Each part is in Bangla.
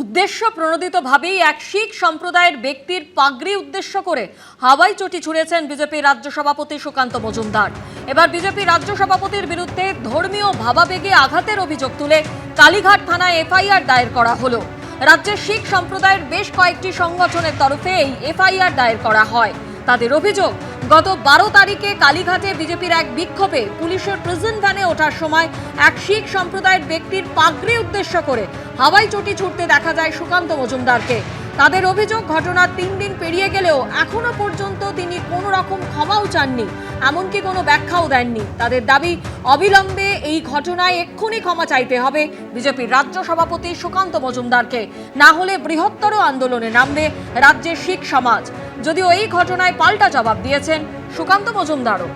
উদ্দেশ্য প্রণোদিতভাবেই এক শিখ সম্প্রদায়ের ব্যক্তির পাগড়ি উদ্দেশ্য করে হাওয়াই চটি ছুঁড়েছেন বিজেপি রাজ্য সভাপতি সুকান্ত মজুমদার। এবার বিজেপি রাজ্য সভাপতির বিরুদ্ধে ধর্মীয় ভাবাবেগে আঘাতের অভিযোগ তুলে কালীঘাট থানায় এফআইআর দায়ের করা হলো। রাজ্যের শিখ সম্প্রদায়ের বেশ কয়েকটি সংগঠনের তরফে এই এফআইআর দায়ের করা হয়। তাদের অভিযোগ গত বারো তারিখে কালীঘাটে বিজেপির এক বিক্ষোভে পুলিশের প্রিজন ভ্যানে ওঠার সময় এক শিখ সম্প্রদায়ের ব্যক্তির পাগড়ি উদ্দেশ্য করে হাওয়াই চটি ছুটতে দেখা যায় সুকান্ত মজুমদারকে। তাদের অভিযোগ, ঘটনার তিন দিন পেরিয়ে গেলেও এখনও পর্যন্ত তিনি কোনো রকম ক্ষমাও চাননি, এমনকি কোনো ব্যাখ্যাও দেননি। তাদের দাবি, অবিলম্বে এই ঘটনায় এক্ষুনি ক্ষমা চাইতে হবে বিজেপির রাজ্য সভাপতি সুকান্ত মজুমদারকে। না হলে বৃহত্তর আন্দোলনে নামবে রাজ্যের শিখ সমাজ। যদিও এই ঘটনায় পাল্টা জবাব দিয়েছেন সুকান্ত মজুমদারও।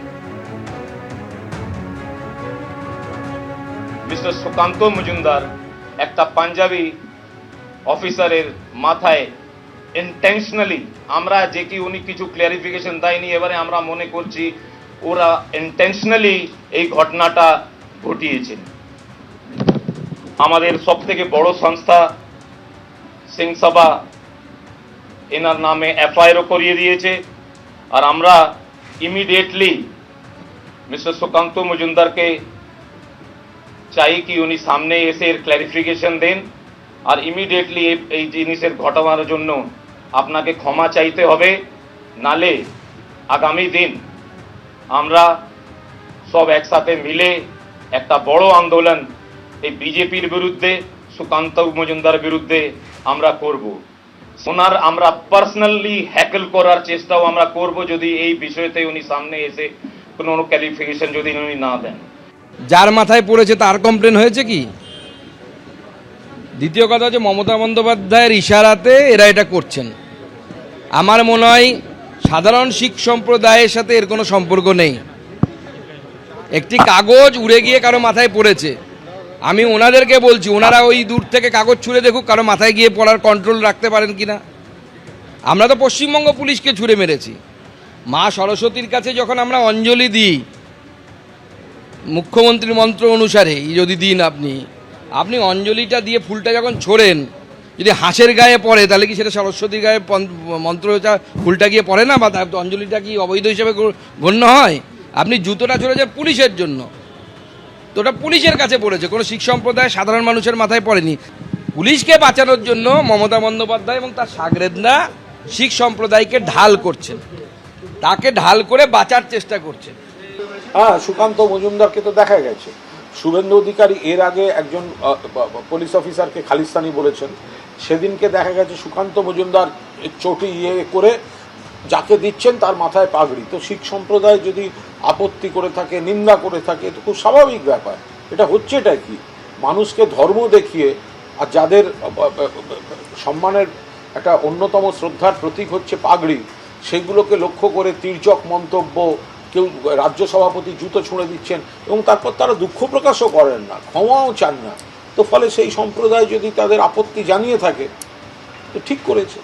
মিস্টার সুকান্ত মজুমদার একটা পাঞ্জাবি অফিসারের মাথায় ইন্টেনশনালি আমরা যে কি উনি কিছু ক্লিয়ারিফিকেশন দেয়নি, এবারে আমরা মনে করছি ওরা ইন্টেনশনালি এই ঘটনাটা ঘটিয়েছেন। আমাদের সব থেকে বড় সংস্থা সিং সভা এনার নামে এফআইআরও করিয়ে দিয়েছে। আর আমরা ইমিডিয়েটলি মিস্টার সুকান্ত মজুমদারকে চাই কি উনি সামনে এসে এর ক্ল্যারিফিকেশন দেন। আর ইমিডিয়েটলি এই জিনিসের ঘটনার জন্য আপনাকে ক্ষমা চাইতে হবে। নালে আগামী দিন আমরা সব একসাথে মিলে একটা বড় আন্দোলন এই বিজেপির বিরুদ্ধে, সুকান্ত মজুমদার বিরুদ্ধে আমরা করব। ওনার আমরা পার্সোনালি হ্যাকেল করার চেষ্টাও আমরা করব যদি এই বিষয়তে উনি সামনে এসে কোনো ক্যালিফিকেশন যদি উনি না দেন। যার মাথায় পড়েছে তার কমপ্লেন হয়েছে কি? দ্বিতীয় কথা হচ্ছে মমতা বন্দ্যোপাধ্যায়ের ইশারাতে এরা এটা করছেন। আমার মনে হয় সাধারণ শিখ সম্প্রদায়ের সাথে এর কোনো সম্পর্ক নেই। একটি কাগজ উড়ে গিয়ে কারও মাথায় পড়েছে। আমি ওনাদেরকে বলছি, ওনারা ওই দূর থেকে কাগজ ছুঁড়ে দেখুক কারও মাথায় গিয়ে পড়ার কন্ট্রোল রাখতে পারেন কি না আমরা তো পশ্চিমবঙ্গ পুলিশকে ছুঁড়ে মেরেছি। মা সরস্বতীর কাছে যখন আমরা অঞ্জলি দিই, মুখ্যমন্ত্রীর মন্ত্র অনুসারে যদি দিন আপনি আপনি অঞ্জলিটা দিয়ে ফুলটা যখন ছোড়েন, যদি হাঁসের গায়ে পড়ে, তাহলে কি সেটা সরস্বতীর গায়ে মন্ত্রটা ফুলটা গিয়ে পড়ে না? বা অঞ্জলিটা কি অবৈধ হিসেবে গণ্য হয়? আপনি জুতোটা ছড়েছে পুলিশের জন্য। তো ওটা পুলিশের কাছে পড়েছে। কোনো শিখ সম্প্রদায় সাধারণ মানুষের মাথায় পড়েনি। পুলিশকে বাঁচানোর জন্য মমতা বন্দ্যোপাধ্যায় এবং তার সাগরেদরা শিখ সম্প্রদায়কে ঢাল করছেন। তাকে ঢাল করে বাঁচার চেষ্টা করছেন। হ্যাঁ সুকান্ত মজুমদারকে তো দেখা গেছে। শুভেন্দু অধিকারী এর আগে একজন পুলিশ অফিসারকে খালিস্তানি বলেছেন। সেদিনকে দেখা গেছে সুকান্ত মজুমদার চটি ইয়ে করে যাকে দিচ্ছেন তার মাথায় পাগড়ি। তো শিখ সম্প্রদায় যদি আপত্তি করে থাকে, নিন্দা করে থাকে তো খুব স্বাভাবিক ব্যাপার। এটা হচ্ছেটা কি? মানুষকে ধর্ম দেখিয়ে আর যাদের সম্মানের একটা অন্যতম শ্রদ্ধার প্রতীক হচ্ছে পাগড়ি, সেগুলোকে লক্ষ্য করে তির্যক মন্তব্য, কেউ রাজ্য সভাপতি জুতো ছুঁড়ে দিচ্ছেন এবং তারপর তারা দুঃখ প্রকাশও করেন না, ক্ষমাও চান না। তো ফলে সেই সম্প্রদায় যদি তাদের আপত্তি জানিয়ে থাকে, তো ঠিক করেছে।